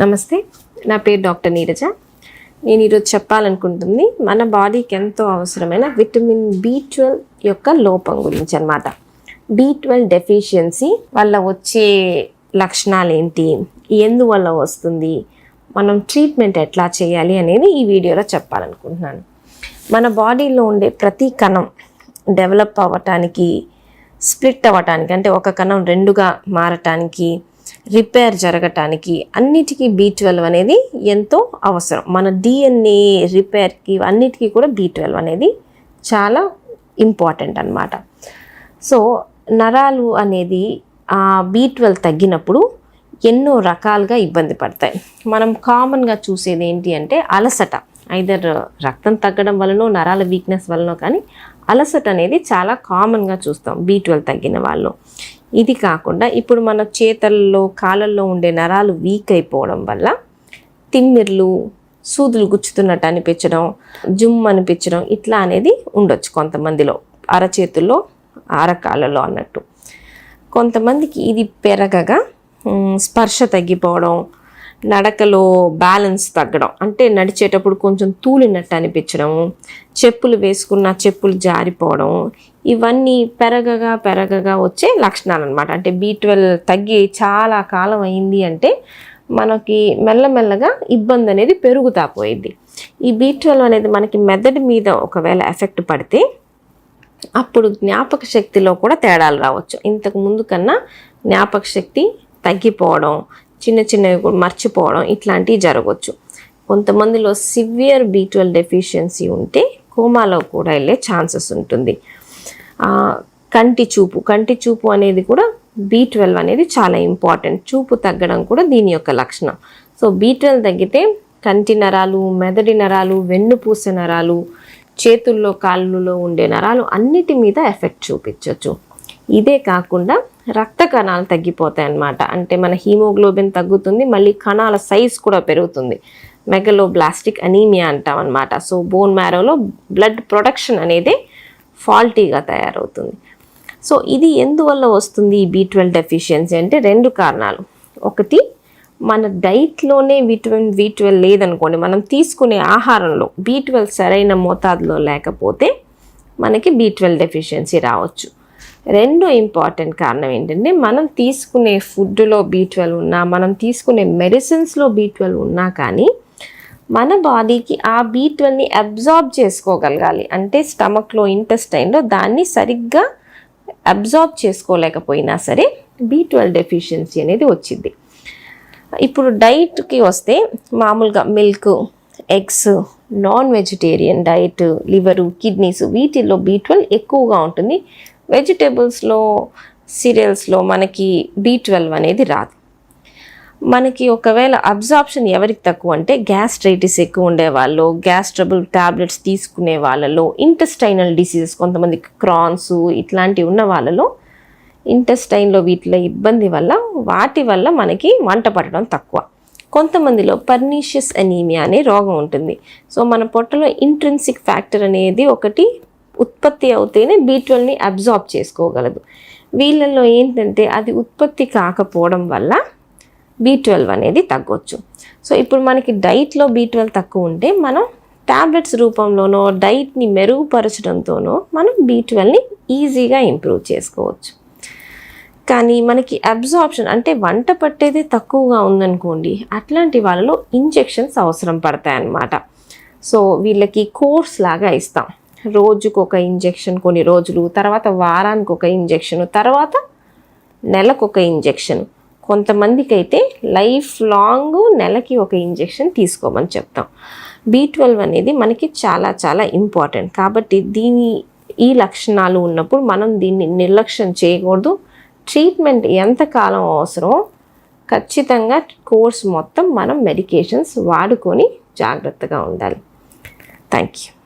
నమస్తే నా పేరు డాక్టర్ నీరజ. నేను ఈరోజు చెప్పాలనుకుంటుంది మన బాడీకి ఎంతో అవసరమైన విటమిన్ బి ట్వెల్వ్ యొక్క లోపం గురించి అనమాట బి ట్వెల్వ్ డెఫిషియన్సీ వల్ల వచ్చే లక్షణాలు ఏంటి? ఎందువల్ల వస్తుంది? మనం ట్రీట్మెంట్ ఎట్లా చేయాలి అనేది ఈ వీడియోలో చెప్పాలనుకుంటున్నాను. మన బాడీలో ఉండే ప్రతి కణం డెవలప్ అవ్వటానికి స్ప్లిట్ అవ్వటానికి అంటే ఒక కణం రెండుగా మారటానికి రిపేర్ జరగటానికి అన్నిటికీ బీ ట్వెల్వ్ అనేది ఎంతో అవసరం. మన డిఎన్ఏ రిపేర్కి అన్నిటికీ కూడా బీ ట్వెల్వ్ అనేది చాలా ఇంపార్టెంట్ అన్నమాట. సో నరాలు అనేది ఆ బీ ట్వెల్వ్ తగ్గినప్పుడు ఎన్నో రకాలుగా ఇబ్బంది పడతాయి. మనం కామన్గా చూసేది ఏంటి అంటే అలసట. ఐదర్ రక్తం తగ్గడం వలనో నరాల వీక్నెస్ వలనో కానీ అలసట అనేది చాలా కామన్గా చూస్తాం. బీ ట్వెల్వ్ తగ్గిన వాళ్ళు. ఇది కాకుండా ఇప్పుడు మన చేతల్లో కాళ్ళల్లో ఉండే నరాలు వీక్ అయిపోవడం వల్ల తిమ్మిర్లు సూదులు గుచ్చుతున్నట్టు అనిపించడం జుమ్ అనిపించడం ఇట్లా అనేది ఉండొచ్చు కొంతమందిలో. అరచేతుల్లో అరకాళ్ళలో అన్నట్టు. కొంతమందికి ఇది పెరగగా స్పర్శ తగ్గిపోవడం నడకలో బ్యాలెన్స్ తగ్గడం. అంటే నడిచేటప్పుడు కొంచెం తూలినట్టు అనిపించడం చెప్పులు వేసుకున్న చెప్పులు జారిపోవడం ఇవన్నీ పెరగగా పెరగగా వచ్చే లక్షణాలు అనమాట అంటే బీ ట్వెల్వ్ తగ్గి చాలా కాలం అయింది అంటే మనకి మెల్లమెల్లగా ఇబ్బంది అనేది పెరుగుతా పోయింది. ఈ బీ ట్వెల్వ్ అనేది మనకి మెదడు మీద ఒకవేళ ఎఫెక్ట్ పడితే అప్పుడు జ్ఞాపక శక్తిలో కూడా తేడాలు రావచ్చు. ఇంతకు ముందు కన్నా జ్ఞాపక శక్తి తగ్గిపోవడం చిన్న చిన్నవి కూడా మర్చిపోవడం ఇట్లాంటివి జరగవచ్చు కొంతమందిలో సివియర్ బీ ట్వెల్వ్ డెఫిషియన్సీ ఉంటే కోమాలో కూడా వెళ్ళే ఛాన్సెస్ ఉంటుంది. కంటి చూపు. కంటి చూపు అనేది కూడా బీ ట్వెల్వ్ అనేది చాలా ఇంపార్టెంట్. చూపు తగ్గడం కూడా దీని యొక్క లక్షణం. సో బీ ట్వెల్వ్ తగ్గితే కంటి నరాలు మెదడి నరాలు వెన్నుపూస నరాలు చేతుల్లో కాళ్ళులో ఉండే నరాలు అన్నిటి మీద ఎఫెక్ట్ చూపించవచ్చు ఇదే కాకుండా రక్త కణాలు తగ్గిపోతాయి అన్నమాట. అంటే మన హీమోగ్లోబిన్ తగ్గుతుంది మళ్ళీ కణాల సైజ్ కూడా పెరుగుతుంది. మెగలోబ్లాస్టిక్ అనీమియా అంటాం అనమాట సో బోన్ మ్యారోలో బ్లడ్ ప్రొడక్షన్ అనేది ఫాల్టీగా తయారవుతుంది. సో ఇది ఎందువల్ల వస్తుంది ఈ బీ ట్వెల్వ్ డెఫిషియన్సీ అంటే రెండు కారణాలు. ఒకటి మన డైట్లోనే విటమిన్ బీట్వెల్ ట్వెల్వ్ లేదనుకోండి మనం తీసుకునే ఆహారంలో బీ ట్వెల్వ్ సరైన మోతాదులో లేకపోతే మనకి బీ ట్వెల్వ్ డెఫిషియన్సీ రావచ్చు. రెండో ఇంపార్టెంట్ కారణం ఏంటంటే మనం తీసుకునే ఫుడ్లో బీ ట్వెల్వ్ ఉన్నా మనం తీసుకునే మెడిసిన్స్లో బీ ట్వెల్వ్ ఉన్నా కానీ మన బాడీకి ఆ బీ ట్వెల్వ్ని అబ్జార్బ్ చేసుకోగలగాలి. అంటే స్టమక్లో ఇంటెస్టైన్లో దాన్ని సరిగ్గా అబ్జార్బ్ చేసుకోలేకపోయినా సరే బీ ట్వెల్వ్ డెఫిషియన్సీ అనేది వచ్చింది ఇప్పుడు డైట్కి వస్తే మామూలుగా milk eggs non vegetarian diet liver kidneys వీటిల్లో బీ ట్వెల్వ్ ఎక్కువగా ఉంటుంది. వెజిటేబుల్స్లో సీరియల్స్లో మనకి బీ ట్వెల్వ్ అనేది రాదు. మనకి ఒకవేళ అబ్జార్ప్షన్ ఎవరికి తక్కువ అంటే గ్యాస్ట్రైటిస్ ఎక్కువ ఉండే వాళ్ళు గ్యాస్ ట్రబుల్ టాబ్లెట్స్ తీసుకునే వాళ్ళలో ఇంటెస్టైనల్ డిసీజెస్ కొంతమందికి క్రాన్స్ ఇట్లాంటివి ఉన్న వాళ్ళలో ఇంటెస్టైన్లో వీటిలో ఇబ్బంది వల్ల వాటి వల్ల మనకి వంట పట్టడం తక్కువ. కొంతమందిలో పర్నీషియస్ అనీమియా అనే రోగం ఉంటుంది. సో మన పొట్టలో ఇంట్రెన్సిక్ ఫ్యాక్టర్ అనేది ఒకటి ఉత్పత్తి అవుతేనే బీ ట్వెల్వ్ని అబ్జార్బ్ చేసుకోగలదు. వీళ్ళల్లో ఏంటంటే అది ఉత్పత్తి కాకపోవడం వల్ల బీ ట్వెల్వ్ అనేది తగ్గొచ్చు. సో ఇప్పుడు మనకి డైట్లో బీ ట్వెల్వ్ తక్కువ ఉంటే మనం టాబ్లెట్స్ రూపంలోనో డైట్ని మెరుగుపరచడంతోనో మనం బీ ట్వెల్వ్ని ఈజీగా ఇంప్రూవ్ చేసుకోవచ్చు. కానీ మనకి అబ్జార్ప్షన్ అంటే వంట పట్టేది తక్కువగా ఉందనుకోండి అట్లాంటి వాళ్ళలో ఇంజెక్షన్స్ అవసరం పడతాయన్నమాట. సో వీళ్ళకి కోర్స్ లాగా ఇస్తాం. రోజుకు ఒక ఇంజెక్షన్ కొన్ని రోజులు తర్వాత వారానికి ఒక ఇంజెక్షన్ తర్వాత నెలకు ఒక ఇంజెక్షన్. కొంతమందికి అయితే లైఫ్ లాంగ్ నెలకి ఒక ఇంజెక్షన్ తీసుకోమని చెప్తాం. బీ ట్వెల్వ్ అనేది మనకి చాలా చాలా ఇంపార్టెంట్. కాబట్టి దీని ఈ లక్షణాలు ఉన్నప్పుడు మనం దీన్ని నిర్లక్ష్యం చేయకూడదు. ట్రీట్మెంట్ ఎంతకాలం అవసరమో ఖచ్చితంగా కోర్స్ మొత్తం మనం మెడికేషన్స్ వాడుకొని జాగ్రత్తగా ఉండాలి. Thank you